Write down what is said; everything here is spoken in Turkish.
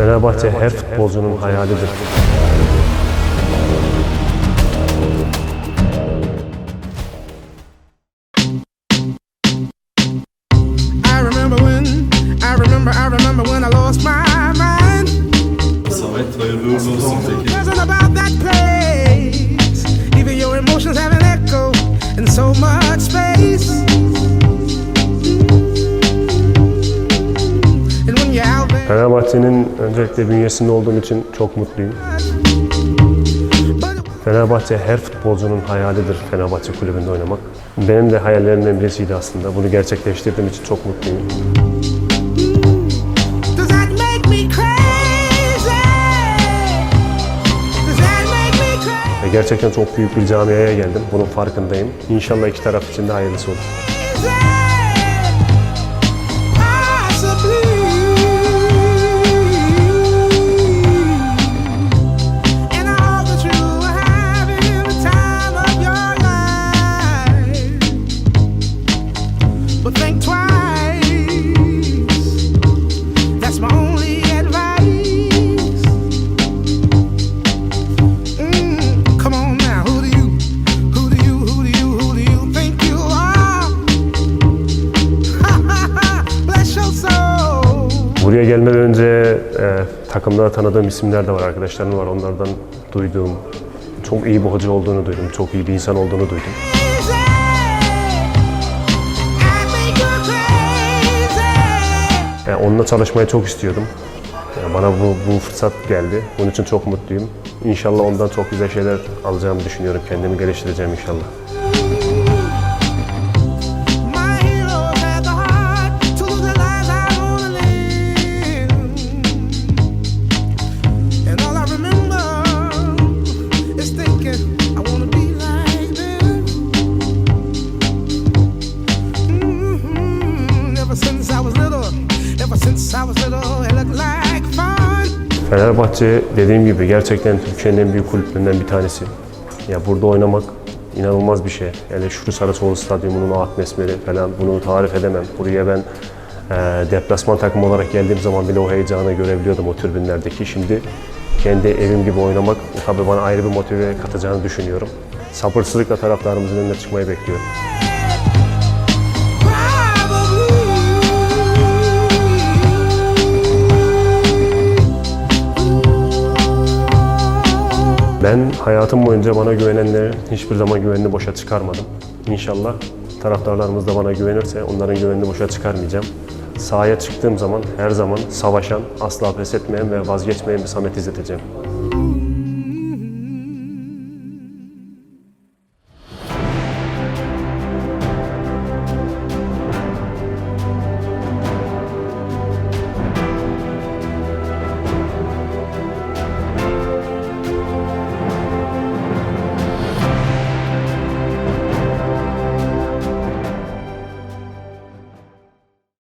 Fenerbahçe her futbolcunun hayalidir. I remember when, I remember, I remember when I lost my mind. Samet hayırlı uğurlu olsun peki. Wasn't about that place. Even your emotions have an echo in so much space. Fenerbahçe'nin öncelikle bünyesinde olduğum için çok mutluyum. Fenerbahçe her futbolcunun hayalidir Fenerbahçe kulübünde oynamak. Benim de hayallerimden birisiydi aslında. Bunu gerçekleştirdiğim için çok mutluyum. gerçekten çok büyük bir camiaya geldim. Bunun farkındayım. İnşallah iki taraf için de hayırlısı olur. Buraya gelmeden önce e, takımda tanıdığım isimler de var, arkadaşlarım var. Onlardan duyduğum, çok iyi bir hoca olduğunu duydum, çok iyi bir insan olduğunu duydum. Yani onunla çalışmayı çok istiyordum. Yani bana bu, bu fırsat geldi. Bunun için çok mutluyum. İnşallah ondan çok güzel şeyler alacağımı düşünüyorum. Kendimi geliştireceğim inşallah. Fenerbahçe dediğim gibi gerçekten Türkiye'nin en büyük kulüplerinden bir tanesi. Ya burada oynamak inanılmaz bir şey. Yani şu Sarasoğlu Stadyumu'nun o atmosferi falan bunu tarif edemem. Buraya ben e, deplasman takımı olarak geldiğim zaman bile o heyecanı görebiliyordum o tribünlerdeki. Şimdi kendi evim gibi oynamak tabii bana ayrı bir motive katacağını düşünüyorum. Sabırsızlıkla taraftarımızın önüne çıkmayı bekliyorum. Ben hayatım boyunca bana güvenenlere hiçbir zaman güvenini boşa çıkarmadım. İnşallah taraftarlarımız da bana güvenirse onların güvenini boşa çıkarmayacağım. Sahaya çıktığım zaman her zaman savaşan, asla pes etmeyen ve vazgeçmeyen bir Samet izleteceğim.